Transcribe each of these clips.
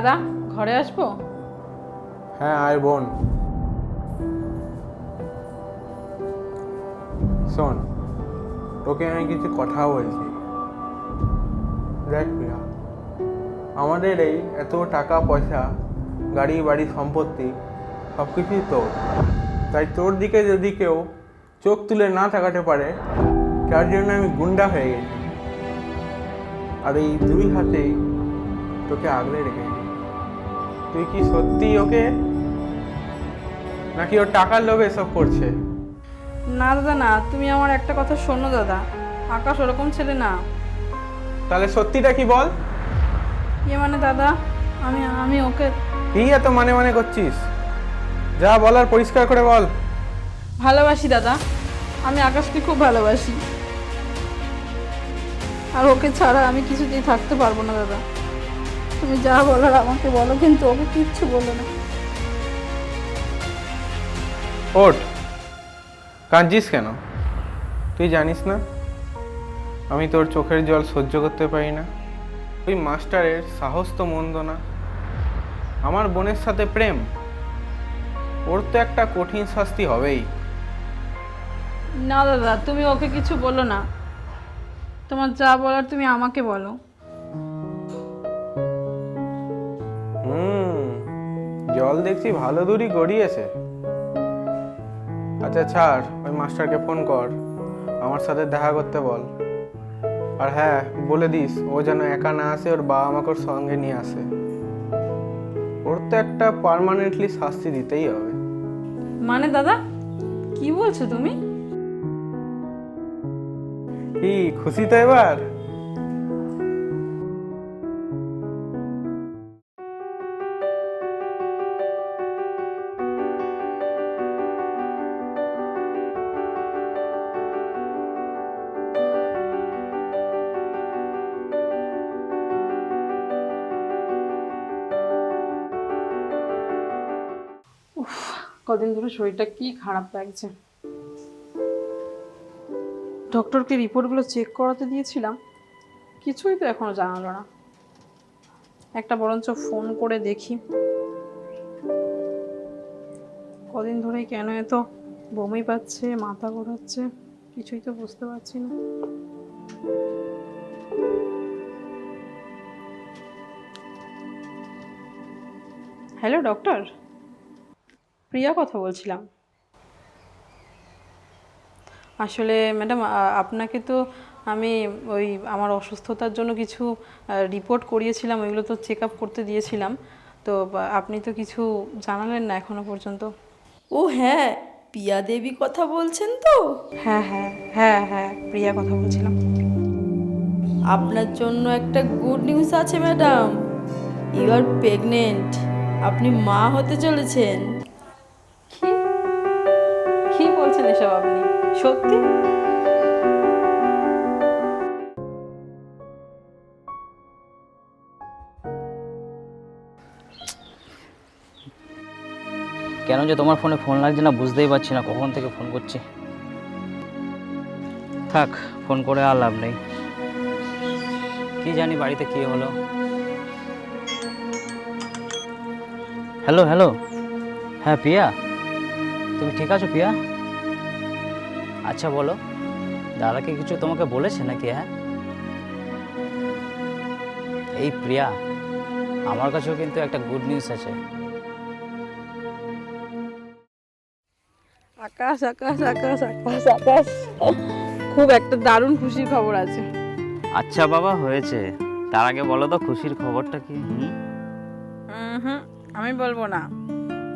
দাদা, ঘরে আসব? হ্যাঁ আয় বোন। শোন, তোকে আমি কিছু কথা বলছি। দেখ প্রিয়া আমাদের এই এত টাকা, পয়সা, গাড়ি, বাড়ি, সম্পত্তি সব কিছুই তোর। তাই তোর দিকে যদি কেউ চোখ তুলে না তাকাতে পারে, তার জন্য আমি গুন্ডা হয়ে গেছি। আর এই দুই হাতেই তোকে আগলে রেখেছি। তুই কি সত্যি ওকে নাকি ওর টাকার লোভে এসব করছে? না দাদা না তুমি আমার একটা কথা শোনো দাদা। আকাশ ওরকম ছেলে না। তাহলে সত্যিটা কি বল? ইয়ে মানে দাদা আমি আমি ওকে কি এত মানে মানে করছিস? যা বলার পরিষ্কার করে বল। ভালোবাসি দাদা। আমি আকাশকে খুব ভালোবাসি। আর ওকে ছাড়া আমি কিছুতেই থাকতে পারব না দাদা। তুমি যা বলার আমাকে বলো কিন্তু ওকে কিচ্ছু বলো না। ওঠ। কাঁদছিস কেন? তুই জানিস না? আমি তোর চোখের জল সহ্য করতে পারি না। ওই মাস্টারের সাহস তো মন্দ না। আমার বোনের সাথে প্রেম। ওর তো একটা কঠিন শাস্তি হবেই। না দাদা তুমি ওকে কিছু বলো না। তোমার যা বলার তুমি আমাকে বলো। জল দেখছি ভালো দূরই গড়িয়েছে। আচ্ছা ছাড় ওই মাস্টারকে ফোন কর। আমার সাথে দেখা করতে বল। আর হ্যাঁ বলে দিস ও যেন একা না আসে ওর বাবা আমাকে ওর সঙ্গে নিয়ে আসে। ওর তো একটা পার্মানেন্টলি শাস্তি দিতেই হবে। মানে দাদা কি বলছো তুমি? কি খুশি তো এবার? কদিন ধরে শরীরটা কি খারাপ লাগছে? ডক্টরকে রিপোর্টগুলো চেক করাতে দিয়েছিলাম, কিছুই তো এখনও জানালো না। একটা বরঞ্চ ফোন করে দেখি। কদিন ধরেই কেন এত বমি পাচ্ছে, মাথা ঘোরাচ্ছে, কিছুই তো বুঝতে পারছি না। Hello, doctor? প্রিয়া কথা বলছিলাম। আসলে ম্যাডাম আপনাকে তো আমি ওই আমার অসুস্থতার জন্য কিছু রিপোর্ট করিয়েছিলাম ওইগুলো তো চেক আপ করতে দিয়েছিলাম। তো আপনি তো কিছু জানালেন না এখনও পর্যন্ত? ও হ্যাঁ প্রিয়া দেবী কথা বলছেন তো? হ্যাঁ হ্যাঁ হ্যাঁ হ্যাঁ প্রিয়া কথা বলছিলাম। আপনার জন্য একটা গুড নিউজ আছে ম্যাডাম। ইউ আর প্রেগনেন্ট আপনি মা হতে চলেছেন। বলছেন এসব আপনি? সত্যি? কেন যে তোমার ফোনে ফোন লাগছে না বুঝতেই পারছি না, কখন থেকে ফোন করছি। থাক, ফোন করে আর লাভ নেই। কি জানি বাড়িতে কি হলো। Hello hello. হ্যাঁ পিয়া? তুমি ঠিক আছো, পিয়া? আচ্ছা বলো। দাদাকে কিছু তোমাকে বলেছে নাকি হ্যাঁ? এই প্রিয়া আমার কাছেও কিন্তু একটা গুড নিউজ আছে। আকাশ আকাশ আকাশ আকাশ আকাশ। খুব একটা দারুণ খুশির খবর আছে। আচ্ছা বাবা হয়েছে। তার আগে বলো তো খুশির খবরটা কি? হুম? হুম আমি বলব না।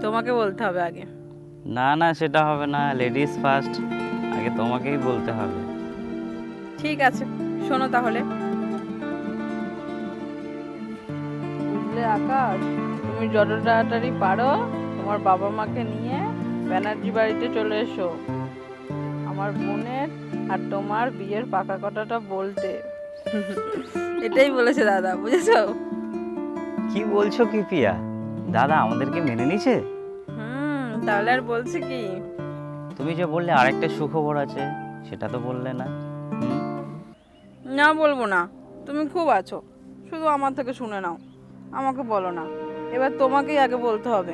তোমাকে বলতে হবে আগে। না না সেটা হবে না। লেডিস ফার্স্ট আগে তোমাকেই বলতে হবে। ঠিক আছে শোনো তাহলে। বুঝলে আকাশ তুমি যত তাড়াতাড়ি পারো তোমার বাবা মাকে নিয়ে ব্যানার্জি বাড়িতে চলে এসো। আমার বোনের আর তোমার বিয়ের পাকা কথাটা বলতে। এটাই বলেছে দাদা বুঝেছ? কি বলছো কি পিয়া? দাদা আমাদেরকে মেনে নিছে হুম তাহলে আর বলছি কি? তুমি যে বললে আরেকটা সুখবর আছে সেটা তো বললে না। না বলব না। তুমি খুব আছো। শুধু আমার থেকে শুনে নাও। আমাকে বলো না। এবার তোমাকেই আগে বলতে হবে।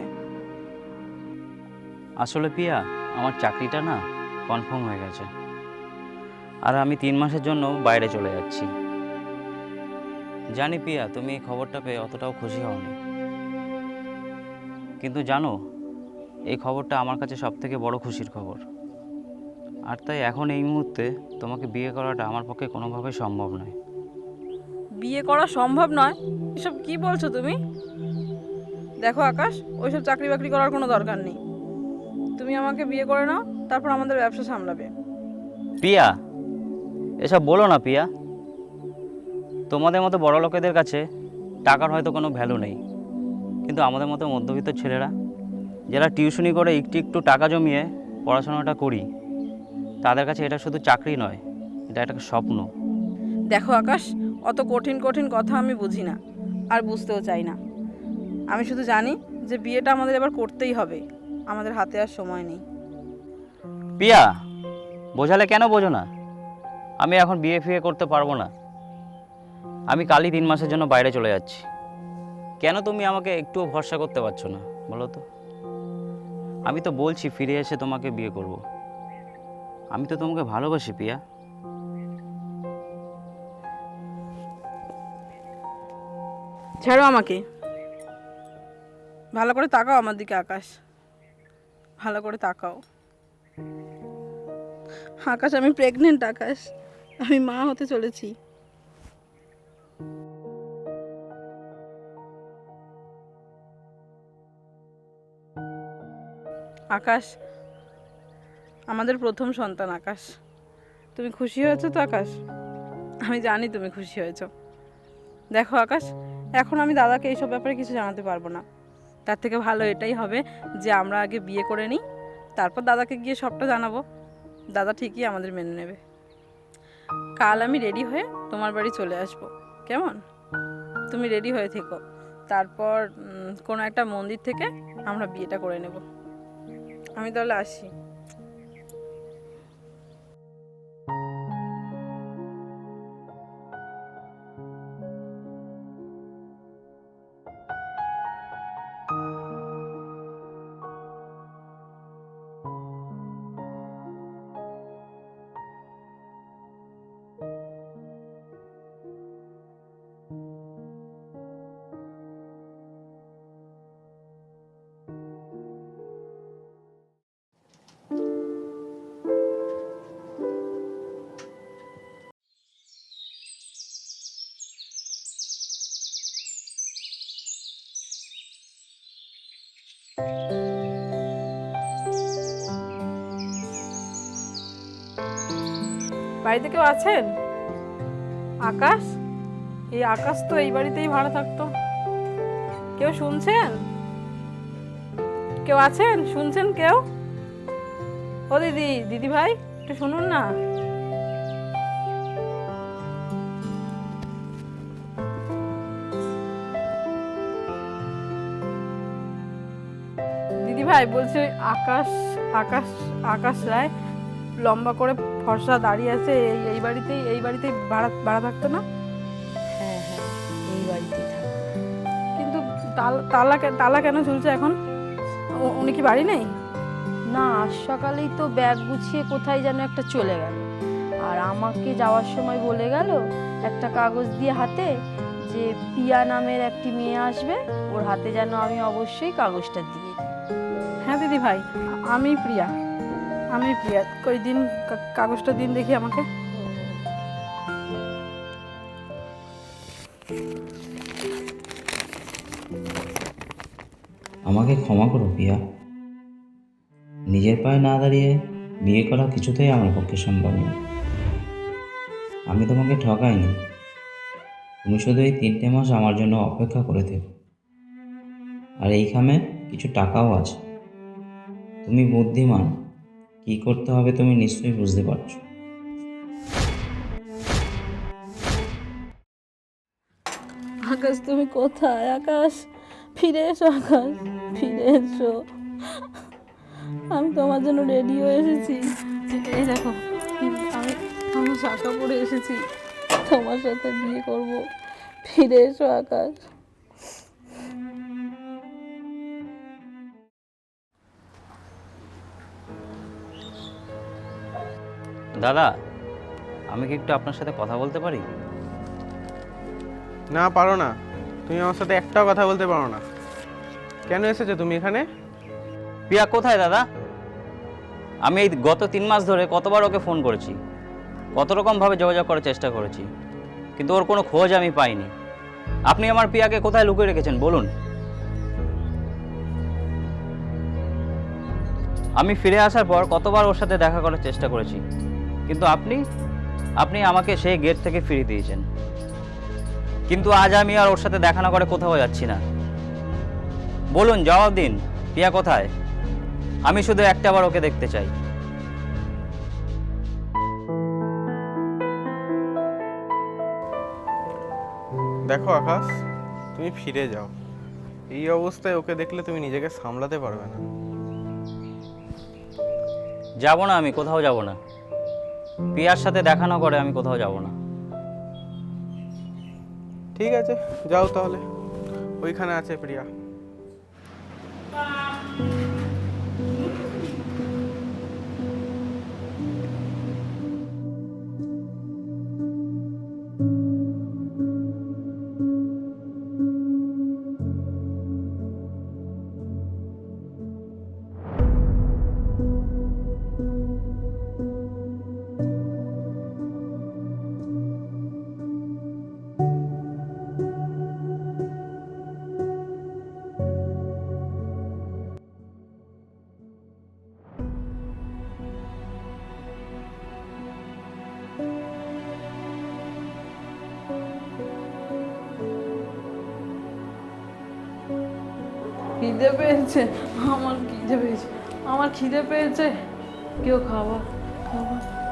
আসলে পিয়া আমার চাকরিটা না কনফার্ম হয়ে গেছে। আর আমি তিন মাসের জন্য বাইরে চলে যাচ্ছি। জানি পিয়া তুমি এই খবরটা পেয়ে অতটাও খুশি হওনি। কিন্তু জানো এই খবরটা আমার কাছে সব থেকে বড় খুশির খবর। আর তাই এখন এই মুহূর্তে তোমাকে বিয়ে করাটা আমার পক্ষে কোনোভাবেই সম্ভব নয়। বিয়ে করা সম্ভব নয়? এসব কি বলছো তুমি? দেখো আকাশ ওইসব চাকরি বাকরি করার কোনো দরকার নেই। তুমি আমাকে বিয়ে করে নাও তারপর আমাদের ব্যবসা সামলাবে। পিয়া এসব বলো না পিয়া। তোমাদের মতো বড় লোকেদের কাছে টাকার হয়তো কোনো ভ্যালু নেই। কিন্তু আমাদের মতো মধ্যবিত্ত ছেলেরা যারা টিউশনি করে একটু একটু টাকা জমিয়ে পড়াশোনাটা করি তাদের কাছে এটা শুধু চাকরি নয় এটা একটা স্বপ্ন। দেখো আকাশ অত কঠিন কঠিন কথা আমি বুঝি না আর বুঝতেও চাই না। আমি শুধু জানি যে বিয়েটা আমাদের এবার করতেই হবে আমাদের হাতে আর সময় নেই। পিয়া বোঝালে কেন বোঝো না? আমি এখন বিয়ে ফিয়ে করতে পারব না। আমি কালই তিন মাসের জন্য বাইরে চলে যাচ্ছি। কেন তুমি আমাকে একটুও ভরসা করতে পারছ না বলো তো? আমি তো বলছি ফিরে এসে তোমাকে বিয়ে করব। আমি তো তোমাকে ভালোবাসি, পিয়া। ছাড়ো আমাকে। ভালো করে তাকাও আমার দিকে, আকাশ। ভালো করে তাকাও। আকাশ, আমি প্রেগনেন্ট আকাশ। আমি মা হতে চলেছি। আকাশ। আমাদের প্রথম সন্তান আকাশ। তুমি খুশি হয়েছো তো আকাশ? আমি জানি তুমি খুশি হয়েছো। দেখো আকাশ, এখন আমি দাদাকে এইসব ব্যাপারে কিছু জানাতে পারব না। তার থেকে ভালো এটাই হবে যে আমরা আগে বিয়ে করে নিই, তারপর দাদাকে গিয়ে সবটা জানাব। দাদা ঠিকই আমাদের মেনে নেবে। কাল আমি রেডি হয়ে তোমার বাড়ি চলে আসব। কেমন? তুমি রেডি হয়ে থেকো। তারপর কোনো একটা মন্দির থেকে আমরা বিয়েটা করে নেব। আমি তাহলে আসি। বাড়িতে কেউ আছেন? আকাশ? এই আকাশ তো এই বাড়িতেই ভাড়া থাকতো। কেউ শুনছেন? কেউ আছেন? শুনছেন কেউ? ও দিদি দিদি ভাই, একটু শুনুন না। দিদি ভাই, বলছি আকাশ আকাশ আকাশ রায় লম্বা করে ফর্সা দাঁড়িয়ে আছে এই এই বাড়িতেই এই বাড়িতেই ভাড়া ভাড়া থাকতো না? হ্যাঁ হ্যাঁ এই বাড়িতেই থাক কিন্তু তাল- তালা কেন ঝুলছে এখন? উনি কি বাড়ি নেই? না আজ সকালেই তো ব্যাগ গুছিয়ে কোথায় যেন একটা চলে গেল। আর আমাকে যাওয়ার সময় বলে গেল একটা কাগজ দিয়ে হাতে যে পিয়া নামের একটি মেয়ে আসবে ওর হাতে যেন আমি অবশ্যই কাগজটা দিয়ে দিই। হ্যাঁ দিদি ভাই আমি প্রিয়া। আমি প্রিয়া কই দিন কাগজটা দিন দেখি আমাকে। আমাকে ক্ষমা করো প্রিয়া নিজের পায়ে না দাঁড়িয়ে বিয়ে করা কিছুতেই আমার পক্ষে সম্ভব নয়। আমি তোমাকে ঠকাইনি। তুমি শুধু এই তিনটে মাস আমার জন্য অপেক্ষা করে থেকো। আর এইখানে কিছু টাকাও আছে। তুমি বুদ্ধিমান। কি করতে হবে তুমি নিশ্চয়ই বুঝতে পারছ। আকাশ, তুমি কোথায়? আকাশ, ফিরে এসো, আকাশ, ফিরে এসো। আমি তোমার জন্য রেডি হয়ে এসেছি। এই দেখো, আমি আমি শাখা পরে এসেছি। তোমার সাথে বিয়ে করব। ফিরে এসো, আকাশ। দাদা আমি কি একটু আপনার সাথে কথা বলতে পারি? না পারো না। তুমি আমার সাথে একটাও কথা বলতে পারো না। কেন এসেছ তুমি এখানে? পিয়া কোথায় দাদা? আমি এই গত তিন মাস ধরে কতবার ওকে ফোন করেছি। কত রকমভাবে যোগাযোগ করার চেষ্টা করেছি। কিন্তু ওর কোনো খোঁজ আমি পাইনি। আপনি আমার পিয়াকে কোথায় লুকিয়ে রেখেছেন বলুন? আমি ফিরে আসার পর কতবার ওর সাথে দেখা করার চেষ্টা করেছি। কিন্তু আপনি আপনি আমাকে সেই গেট থেকে ফিরিয়ে দিয়েছেন। কিন্তু আজ আমি আর ওর সাথে দেখা না করে কোথাও যাচ্ছি না। বলুন জবাব দিন পিয়া কোথায়? আমি শুধু একটাবার ওকে দেখতে চাই। দেখো আকাশ তুমি ফিরে যাও। এই অবস্থায় ওকে দেখলে তুমি নিজেকে সামলাতে পারবে না। যাব না আমি কোথাও যাব না। পিয়ার সাথে দেখা না করে আমি কোথাও যাব না। ঠিক আছে, যাও তাহলে। ওইখানে আছে প্রিয়া। খিদে পেয়েছে। আমার খিদে পেয়েছে। আমার খিদে পেয়েছে। কেউ খাবার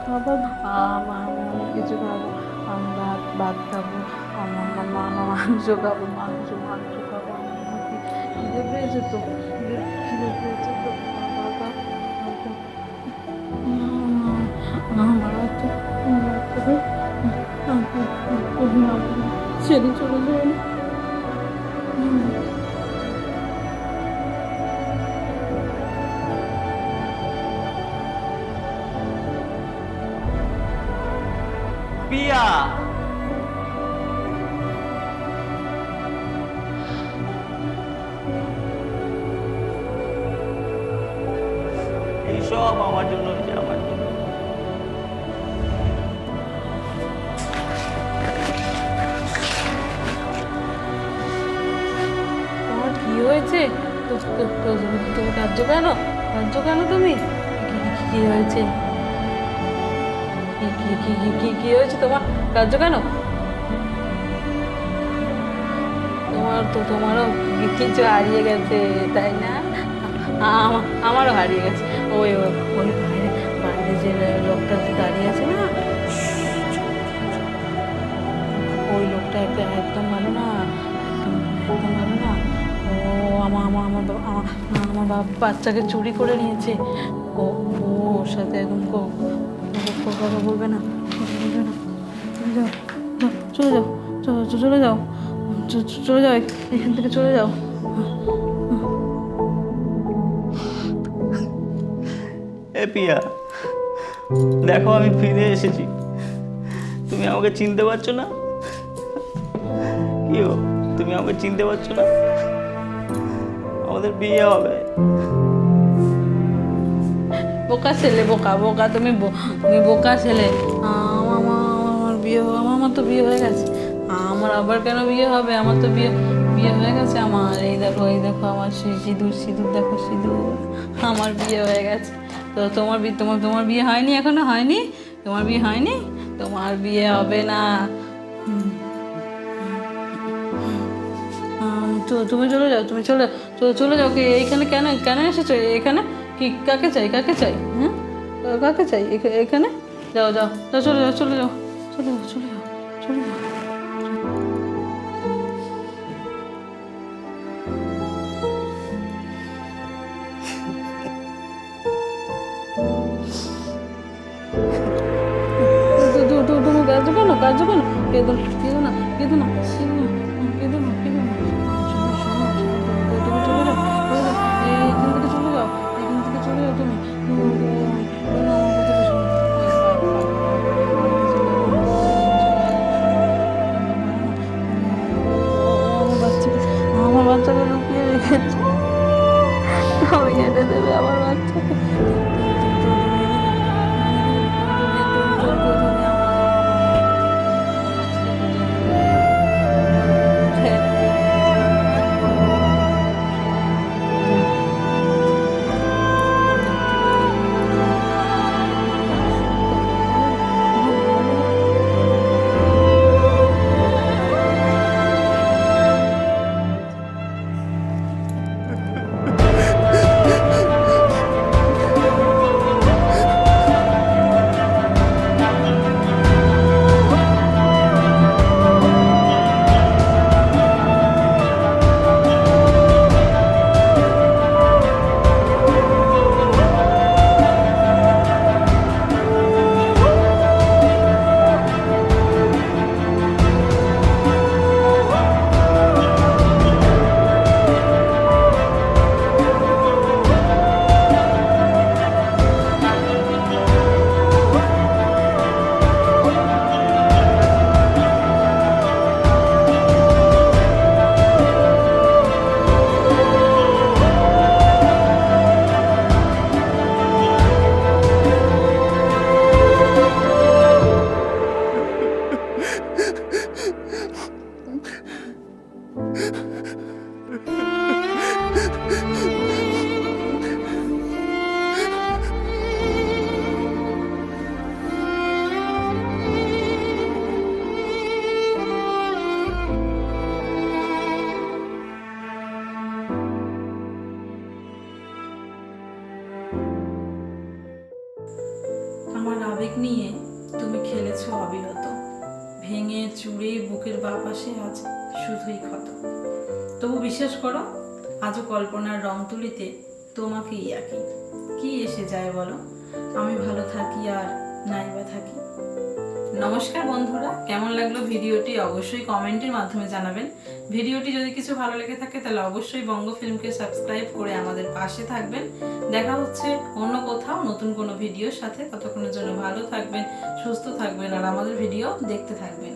খাবার আমার আমি কিছু খাব। আমি ভাত ভাত খাব। আমার মামা আমার মাংস খাব, মাংস মাংস খাব। আমার খিদে পেয়েছে তো? খিদে পেয়েছে তো? আমার তো ছেড়ে চলে যাবে পিয়া এইসব আমার জন্য হয়েছে আমার জন্য তোমার কি হয়েছে তো তো- তো- তুমি তুমি কাঁদছো কেন কাঁদছো কেন তুমি কি হয়েছে কি কি কি কি কি কি হয়েছে তোমার? কাঁদছো কেন? তোমার তো তোমারও কিছু হারিয়ে গেছে, তাই না? আমারও হারিয়ে গেছে। ওই ওই বাইরে যে লোকটা দাঁড়িয়ে আছে না? ওই লোকটা একদম একদম ভালো না, একদম একদম ভালো না। ও আমার আমার আমার আমার বাচ্চাকে চুরি করে নিয়েছে। ও ওর সাথে একদম কথা বলবে না বলবে না। যাও চলে যাও চলে যাও। চলে এখান থেকে চলে যাও। এ পিয়া, দেখো আমি ফিরে এসেছি। তুমি আমাকে চিনতে পারছ না? কি তুমি আমাকে চিনতে পারছ না? আমাদের বিয়ে হবে। বোকা ছেলে, বোকা বোকা, তুমি তুমি বোকা ছেলে। আমার বিয়ে আমার আমার তো বিয়ে হয়ে গেছে। আমার আবার কেন বিয়ে হবে? আমার তো বিয়ে বিয়ে হয়ে গেছে আমার। এই দেখো এই দেখো আমার সিঁদুর সিঁদুর, দেখো সিঁদুর। আমার বিয়ে হয়ে গেছে। তো তোমার বিয়ে তোমার তোমার বিয়ে হয়নি? এখনও হয়নি? তোমার বিয়ে হয়নি? তোমার বিয়ে হবে না। তো- তুমি চলে যাও, তুমি চলে চলে চলে যাও। কি এইখানে কেন কেন এসেছ? এখানে কি কাকে চাই কাকে চাই হ্যাঁ কাকে চাই এখা- এখানে যাও যাও যাও চলে যাও চলে যাও চলে যাও চলে যাও চলে যাও কাঁদছো কেন কাঁদছো কেন কেঁদো না কেঁদো না কেঁদো না কেঁদো না কেঁদো না আমার আবেগ নিয়ে তুমি খেলেছ অবিরত। ভেঙে চুড়ে বুকের বাপাশে আজ শুধুই ক্ষত। তবু বিশ্বাস করো, আজও কল্পনার রং তুলিতে তোমাকেই আঁকি। কি এসে যায় বলো? আমি ভালো থাকি আর নাইবা থাকি। নমস্কার বন্ধুরা, কেমন লাগল ভিডিওটি অবশ্যই কমেন্টের মাধ্যমে জানাবেন। ভিডিওটি যদি কিছু ভালো লেগে থাকে, তাহলে অবশ্যই বঙ্গ ফিল্মকে সাবস্ক্রাইব করে আমাদের পাশে থাকবেন। দেখা হচ্ছে অন্য কোথাও নতুন কোনো ভিডিওর সাথে। ততক্ষণের জন্য ভালো থাকবেন, সুস্থ থাকবেন, আর আমাদের ভিডিও দেখতে থাকবেন।